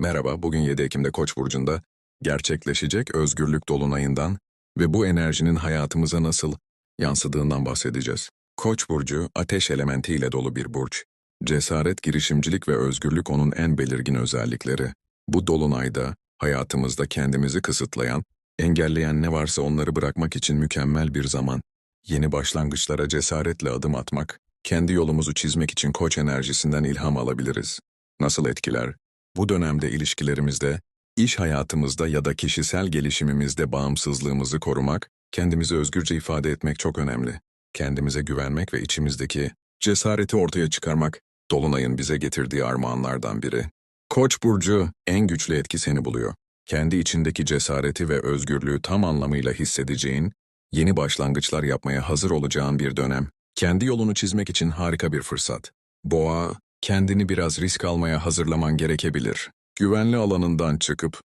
Merhaba, bugün 7 Ekim'de Koç burcunda gerçekleşecek özgürlük dolunayından ve bu enerjinin hayatımıza nasıl yansıdığından bahsedeceğiz. Koç burcu ateş elementiyle dolu bir burç. Cesaret, girişimcilik ve özgürlük onun en belirgin özellikleri. Bu dolunayda hayatımızda kendimizi kısıtlayan, engelleyen ne varsa onları bırakmak için mükemmel bir zaman. Yeni başlangıçlara cesaretle adım atmak, kendi yolumuzu çizmek için koç enerjisinden ilham alabiliriz. Nasıl etkiler? Bu dönemde ilişkilerimizde, iş hayatımızda ya da kişisel gelişimimizde bağımsızlığımızı korumak, kendimizi özgürce ifade etmek çok önemli. Kendimize güvenmek ve içimizdeki cesareti ortaya çıkarmak, Dolunay'ın bize getirdiği armağanlardan biri. Koç burcu en güçlü etki seni buluyor. Kendi içindeki cesareti ve özgürlüğü tam anlamıyla hissedeceğin, yeni başlangıçlar yapmaya hazır olacağın bir dönem. Kendi yolunu çizmek için harika bir fırsat. Boğa, kendini biraz risk almaya hazırlaman gerekebilir. Güvenli alanından çıkıp,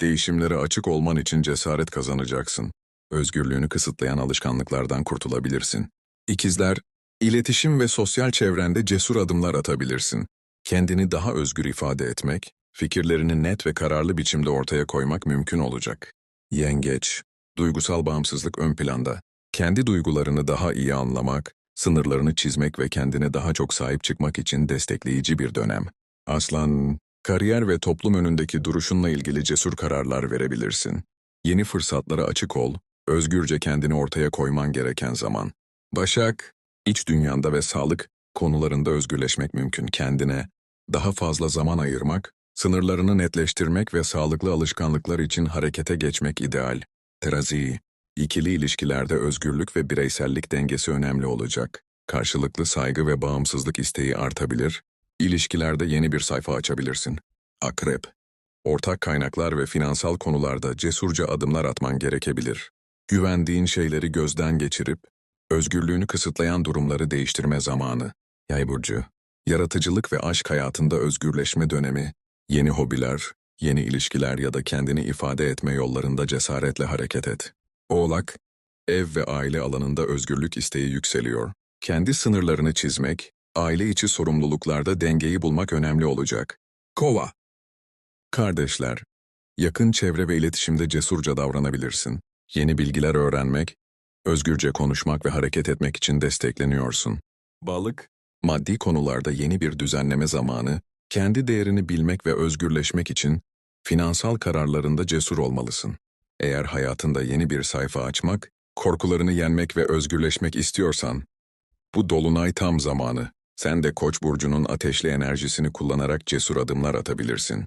değişimlere açık olman için cesaret kazanacaksın. Özgürlüğünü kısıtlayan alışkanlıklardan kurtulabilirsin. İkizler, iletişim ve sosyal çevrende cesur adımlar atabilirsin. Kendini daha özgür ifade etmek, fikirlerini net ve kararlı biçimde ortaya koymak mümkün olacak. Yengeç, duygusal bağımsızlık ön planda. Kendi duygularını daha iyi anlamak, sınırlarını çizmek ve kendine daha çok sahip çıkmak için destekleyici bir dönem. Aslan, kariyer ve toplum önündeki duruşunla ilgili cesur kararlar verebilirsin. Yeni fırsatlara açık ol, özgürce kendini ortaya koyman gereken zaman. Başak, iç dünyanda ve sağlık konularında özgürleşmek mümkün kendine. Daha fazla zaman ayırmak, sınırlarını netleştirmek ve sağlıklı alışkanlıklar için harekete geçmek ideal. Terazi, ikili ilişkilerde özgürlük ve bireysellik dengesi önemli olacak. Karşılıklı saygı ve bağımsızlık isteği artabilir, ilişkilerde yeni bir sayfa açabilirsin. Akrep, ortak kaynaklar ve finansal konularda cesurca adımlar atman gerekebilir. Güvendiğin şeyleri gözden geçirip, özgürlüğünü kısıtlayan durumları değiştirme zamanı. Yay burcu, yaratıcılık ve aşk hayatında özgürleşme dönemi, yeni hobiler, yeni ilişkiler ya da kendini ifade etme yollarında cesaretle hareket et. Oğlak, ev ve aile alanında özgürlük isteği yükseliyor. Kendi sınırlarını çizmek, aile içi sorumluluklarda dengeyi bulmak önemli olacak. Kova Kardeşler, yakın çevre ve iletişimde cesurca davranabilirsin. Yeni bilgiler öğrenmek, özgürce konuşmak ve hareket etmek için destekleniyorsun. Balık, maddi konularda yeni bir düzenleme zamanı, kendi değerini bilmek ve özgürleşmek için finansal kararlarında cesur olmalısın. Eğer hayatında yeni bir sayfa açmak, korkularını yenmek ve özgürleşmek istiyorsan, bu dolunay tam zamanı. Sen de Koç burcunun ateşli enerjisini kullanarak cesur adımlar atabilirsin.